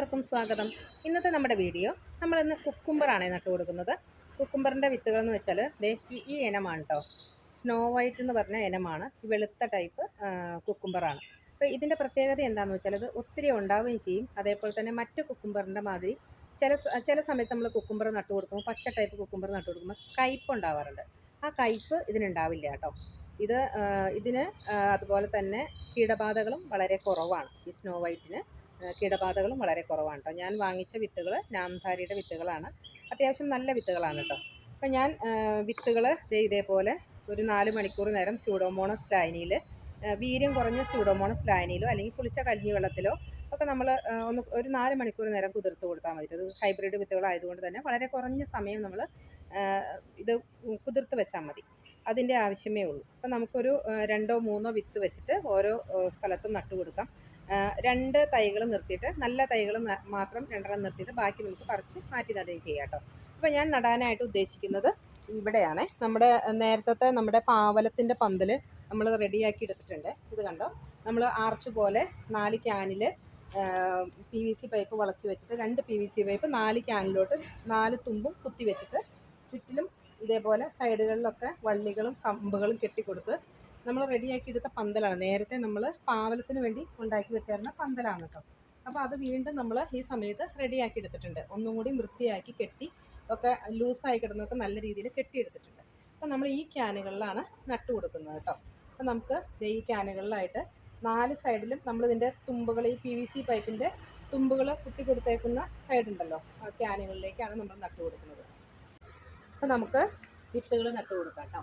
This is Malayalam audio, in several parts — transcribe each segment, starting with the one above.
എല്ലാവർക്കും സ്വാഗതം. ഇന്നത്തെ നമ്മുടെ വീഡിയോ നമ്മളിന്ന് കുക്കുംബറാണ് നട്ടു കൊടുക്കുന്നത്. കുക്കുംബറിന്റെ വിത്തുകൾ എന്ന് വെച്ചാൽ ദേ ഈ ഇനമാണ് കേട്ടോ സ്നോ വൈറ്റ് എന്ന് പറഞ്ഞ ഇനമാണ്. ഈ വെളുത്ത ടൈപ്പ് കുക്കുംബറാണ്. അപ്പോൾ ഇതിന്റെ പ്രത്യേകത എന്താണെന്ന് വെച്ചാൽ ഇത് ഒത്തിരി ഉണ്ടാവുകയും ചെയ്യും. അതേപോലെ തന്നെ മറ്റ് കുക്കുംബറിന്റെ മാതിരി ചില ചില സമയത്ത് നമ്മൾ കുക്കുംബർ നട്ടു കൊടുക്കുമ്പോൾ പച്ച ടൈപ്പ് കുക്കുംബർ നട്ടു കൊടുക്കുമ്പോൾ കയ്പ്പ് ഉണ്ടാവാറുണ്ട്. ആ കയ്പ്പ് ഇതിനുണ്ടാവില്ല കേട്ടോ ഇത് ഇതിന് അതുപോലെ തന്നെ കീടബാധകളും വളരെ കുറവാണ് ഈ സ്നോ വൈറ്റിന് കീടബാധകളും വളരെ കുറവാണ് കേട്ടോ ഞാൻ വാങ്ങിച്ച വിത്തുകൾ നാംധാരിയുടെ വിത്തുകളാണ്. അത്യാവശ്യം നല്ല വിത്തുകളാണ് കേട്ടോ അപ്പം ഞാൻ വിത്തുകൾ ഇതേപോലെ ഒരു നാല് മണിക്കൂർ നേരം സ്യൂഡോമോണസ് ലായനിയിൽ വീര്യം കുറഞ്ഞ സ്യൂഡോമോണസ് ലായനിയിലോ അല്ലെങ്കിൽ പുളിച്ച കഞ്ഞി വെള്ളത്തിലോ ഒക്കെ നമ്മൾ ഒന്ന് ഒരു നാല് മണിക്കൂർ നേരം കുതിർത്ത് കൊടുത്താൽ മതി അത് ഹൈബ്രിഡ് വിത്തുകളായതുകൊണ്ട് തന്നെ വളരെ കുറഞ്ഞ സമയം നമ്മൾ ഇത് കുതിർത്ത് വെച്ചാൽ മതി. അതിന്റെ ആവശ്യമേ ഉള്ളൂ. അപ്പം നമുക്കൊരു രണ്ടോ മൂന്നോ വിത്ത് വെച്ചിട്ട് ഓരോ സ്ഥലത്തും നട്ടു കൊടുക്കാം രണ്ട് തൈകൾ നിർത്തിയിട്ട് നല്ല തൈകൾ മാത്രം രണ്ടെണ്ണം നിർത്തിയിട്ട് ബാക്കി നമുക്ക് പറിച്ച് മാറ്റി നടുകയും ചെയ്യാം കേട്ടോ. അപ്പോൾ ഞാൻ നടാനായിട്ട് ഉദ്ദേശിക്കുന്നത് ഇവിടെയാണ്. നമ്മുടെ നേരത്തെ നമ്മുടെ പാവലത്തിന്റെ പന്തൽ നമ്മൾ റെഡിയാക്കി എടുത്തിട്ടുണ്ട്. ഇത് കണ്ടോ? നമ്മൾ ആർച്ച് പോലെ നാല് ക്യാനിൽ പി വി സി പൈപ്പ് വളച്ച് വെച്ചിട്ട് രണ്ട് പി വി സി പൈപ്പ് നാല് ക്യാനിലോട്ട് നാല് തുമ്പും കുത്തി വെച്ചിട്ട് ചുറ്റിലും ഇതേപോലെ സൈഡുകളിലൊക്കെ വള്ളികളും കമ്പുകളും കെട്ടിക്കൊടുത്ത് നമ്മൾ റെഡിയാക്കി എടുത്ത പന്തലാണ്. നേരത്തെ നമ്മൾ പാവലത്തിന് വേണ്ടി ഉണ്ടാക്കി വെച്ചിരുന്ന പന്തലാണ് കേട്ടോ അപ്പോൾ അത് വീണ്ടും നമ്മൾ ഈ സമയത്ത് റെഡിയാക്കി എടുത്തിട്ടുണ്ട്. ഒന്നും കൂടി വൃത്തിയാക്കി കെട്ടി ഒക്കെ ലൂസായി കിടന്നൊക്കെ നല്ല രീതിയിൽ കെട്ടിയെടുത്തിട്ടുണ്ട്. അപ്പോൾ നമ്മൾ ഈ ക്യാനുകളിലാണ് നട്ടു കൊടുക്കുന്നത് കേട്ടോ അപ്പോൾ നമുക്ക് ഈ ക്യാനുകളിലായിട്ട് നാല് സൈഡിലും നമ്മളിതിന്റെ തുമ്പുകൾ ഈ പി വി സി പൈപ്പിന്റെ തുമ്പുകൾ കുത്തി കൊടുത്തേക്കുന്ന സൈഡ് ഉണ്ടല്ലോ. ആ ക്യാനുകളിലേക്കാണ് നമ്മൾ നട്ടു കൊടുക്കുന്നത്. അപ്പോൾ നമുക്ക് വിത്തുകൾ നട്ടു കൊടുക്കാം കേട്ടോ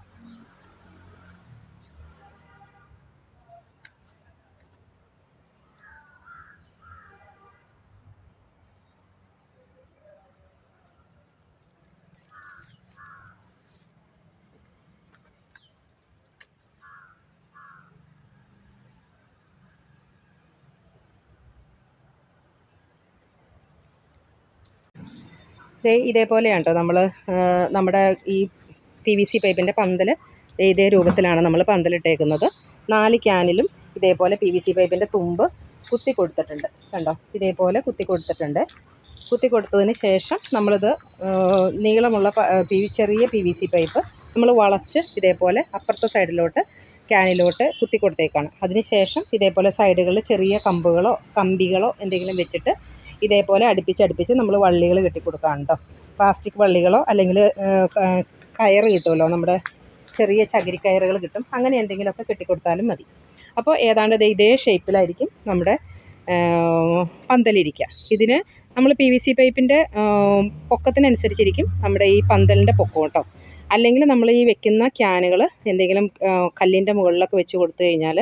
ദേ ഇതേപോലെയാണ് കേട്ടോ നമ്മൾ നമ്മുടെ ഈ പി വി സി പൈപ്പിന്റെ പന്തൽ ഇതേ രൂപത്തിലാണ് നമ്മൾ പന്തലിട്ടേക്കുന്നത്. നാല് ക്യാനിലും ഇതേപോലെ പി വി സി പൈപ്പിന്റെ തുമ്പ് കുത്തി കൊടുത്തിട്ടുണ്ട്. കണ്ടോ? ഇതേപോലെ കുത്തി കൊടുത്തിട്ടുണ്ട്. കുത്തി കൊടുത്തതിന് ശേഷം നമ്മളിത് നീളമുള്ള ചെറിയ പി വി സി പൈപ്പ് നമ്മൾ വളച്ച് ഇതേപോലെ അപ്പുറത്തെ സൈഡിലോട്ട് ക്യാനിലോട്ട് കുത്തി കൊടുത്തേക്കാണ്. അതിന് ശേഷം ഇതേപോലെ സൈഡുകളിൽ ചെറിയ കമ്പുകളോ കമ്പികളോ എന്തെങ്കിലും വെച്ചിട്ട് ഇതേപോലെ അടുപ്പിച്ച് അടുപ്പിച്ച് നമ്മൾ വള്ളികൾ കെട്ടിക്കൊടുക്കാം കേട്ടോ പ്ലാസ്റ്റിക് വള്ളികളോ അല്ലെങ്കിൽ കയറ് കിട്ടുമല്ലോ നമ്മുടെ ചെറിയ ചകിരി കയറുകൾ കിട്ടും. അങ്ങനെ എന്തെങ്കിലുമൊക്കെ കെട്ടിക്കൊടുത്താലും മതി. അപ്പോൾ ഏതാണ്ട് ഇതേ ഷേപ്പിലായിരിക്കും നമ്മുടെ പന്തലിരിക്കുക ഇതിന് നമ്മൾ പി വി സി പൈപ്പിന്റെ പൊക്കത്തിനനുസരിച്ചിരിക്കും നമ്മുടെ ഈ പന്തലിന്റെ പൊക്കം കേട്ടോ അല്ലെങ്കിൽ നമ്മൾ ഈ വെക്കുന്ന ക്യാനുകൾ എന്തെങ്കിലും കല്ലിന്റെ മുകളിലൊക്കെ വെച്ച് കൊടുത്തു കഴിഞ്ഞാൽ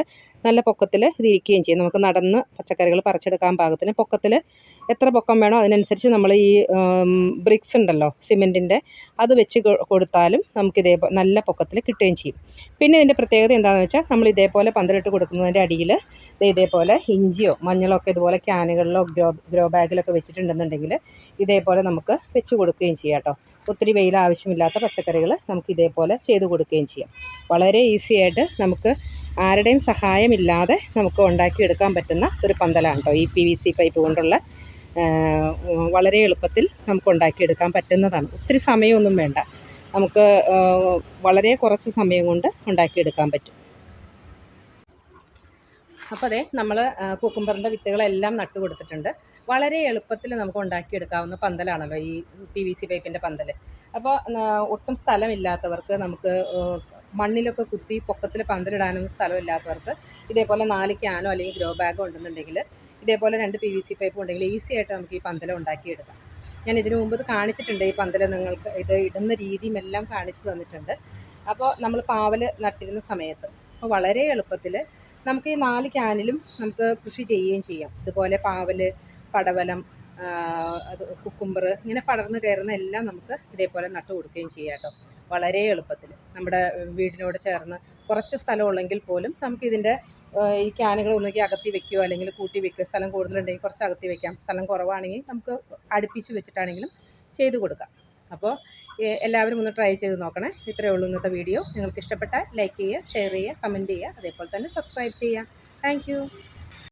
നല്ല പൊക്കത്തിൽ ഇത് ഇരിക്കുകയും ചെയ്യും. നമുക്ക് നടന്ന് പച്ചക്കറികൾ പറിച്ചെടുക്കാൻ പാകത്തിന് പൊക്കത്തിൽ എത്ര പൊക്കം വേണോ അതിനനുസരിച്ച് നമ്മൾ ഈ ബ്രിക്സ് ഉണ്ടല്ലോ സിമെന്റിന്റെ അത് വെച്ച് കൊടുത്താലും നമുക്ക് ഇതേ നല്ല പൊക്കത്തിൽ കിട്ടുകയും ചെയ്യും. പിന്നെ ഇതിന്റെ പ്രത്യേകത എന്താണെന്ന് വെച്ചാൽ നമ്മൾ ഇതേപോലെ പന്തലിട്ട് കൊടുക്കുന്നതിന്റെ അടിയിൽ ഇതേപോലെ ഇഞ്ചിയോ മഞ്ഞളോ ഒക്കെ ഇതുപോലെ ക്യാനുകളിലോ ഗ്രോ ഗ്രോ ബാഗിലൊക്കെ വെച്ചിട്ടുണ്ടെന്നുണ്ടെങ്കിൽ ഇതേപോലെ നമുക്ക് വെച്ച് കൊടുക്കുകയും ചെയ്യാം കേട്ടോ. ഒത്തിരി വെയിൽ ആവശ്യമില്ലാത്ത പച്ചക്കറികൾ നമുക്ക് ഇതേപോലെ ചെയ്ത് കൊടുക്കുകയും ചെയ്യാം. വളരെ ഈസി ആയിട്ട് നമുക്ക് ആരുടെയും സഹായമില്ലാതെ നമുക്ക് ഉണ്ടാക്കിയെടുക്കാൻ പറ്റുന്ന ഒരു പന്തലാണ് കേട്ടോ ഈ പി വി സി പൈപ്പ് കൊണ്ടുള്ള വളരെ എളുപ്പത്തിൽ നമുക്ക് ഉണ്ടാക്കിയെടുക്കാൻ പറ്റുന്നതാണ്. ഒത്തിരി സമയമൊന്നും വേണ്ട. നമുക്ക് വളരെ കുറച്ച് സമയം കൊണ്ട് ഉണ്ടാക്കിയെടുക്കാൻ പറ്റും. അപ്പോൾ അതെ നമ്മൾ കുക്കുംബറിന്റെ വിത്തുകളെല്ലാം നട്ടു കൊടുത്തിട്ടുണ്ട്. വളരെ എളുപ്പത്തിൽ നമുക്ക് ഉണ്ടാക്കിയെടുക്കാവുന്ന പന്തലാണല്ലോ ഈ പി വി സി പൈപ്പിന്റെ പന്തൽ അപ്പോൾ ഒട്ടും സ്ഥലമില്ലാത്തവർക്ക് നമുക്ക് മണ്ണിലൊക്കെ കുത്തി പൊക്കത്തിൽ പന്തലിടാനൊന്നും സ്ഥലമില്ലാത്തവർക്ക് ഇതേപോലെ നാല് ക്യാനോ അല്ലെങ്കിൽ ഗ്രോ ബാഗോ ഉണ്ടെന്നുണ്ടെങ്കിൽ ഇതേപോലെ രണ്ട് പി വി സി പൈപ്പ് ഉണ്ടെങ്കിൽ ഈസി ആയിട്ട് നമുക്ക് ഈ പന്തലം ഉണ്ടാക്കിയെടുക്കാം. ഞാൻ ഇതിനു മുമ്പ് കാണിച്ചിട്ടുണ്ട് ഈ പന്തലം നിങ്ങൾക്ക് ഇത് ഇടുന്ന രീതിയും എല്ലാം കാണിച്ചു തന്നിട്ടുണ്ട്. അപ്പോൾ നമ്മൾ പാവൽ നട്ടിരുന്ന സമയത്ത് അപ്പോൾ വളരെ എളുപ്പത്തിൽ നമുക്ക് ഈ നാല് ക്യാനിലും നമുക്ക് കൃഷി ചെയ്യുകയും ചെയ്യാം. ഇതുപോലെ പാവൽ പടവലം അത് കുക്കുംബർ ഇങ്ങനെ പടർന്ന് കയറുന്ന എല്ലാം നമുക്ക് ഇതേപോലെ നട്ടു കൊടുക്കുകയും ചെയ്യാം കേട്ടോ. വളരെ എളുപ്പത്തിൽ നമ്മുടെ വീടിനോട് ചേർന്ന് കുറച്ച് സ്ഥലമുള്ളെങ്കിൽ പോലും നമുക്കിതിന്റെ ഈ ക്യാനുകൾ ഒന്നുകിൽ അകത്തി വെക്കുകയോ അല്ലെങ്കിൽ കൂട്ടി വെക്കുകയോ സ്ഥലം കൂടുതലുണ്ടെങ്കിൽ കുറച്ച് അകത്തി വെക്കാം. സ്ഥലം കുറവാണെങ്കിൽ നമുക്ക് അടുപ്പിച്ച് വെച്ചിട്ടാണെങ്കിലും ചെയ്തു കൊടുക്കാം. അപ്പോൾ എല്ലാവരും ഒന്ന് ട്രൈ ചെയ്ത് നോക്കണേ. ഇത്രയേ ഉള്ളൂ ഇന്നത്തെ വീഡിയോ. നിങ്ങൾക്ക് ഇഷ്ടപ്പെട്ടാൽ ലൈക്ക് ചെയ്യുക ഷെയർ ചെയ്യുക കമന്റ് ചെയ്യുക അതേപോലെ തന്നെ സബ്സ്ക്രൈബ് ചെയ്യുക. താങ്ക്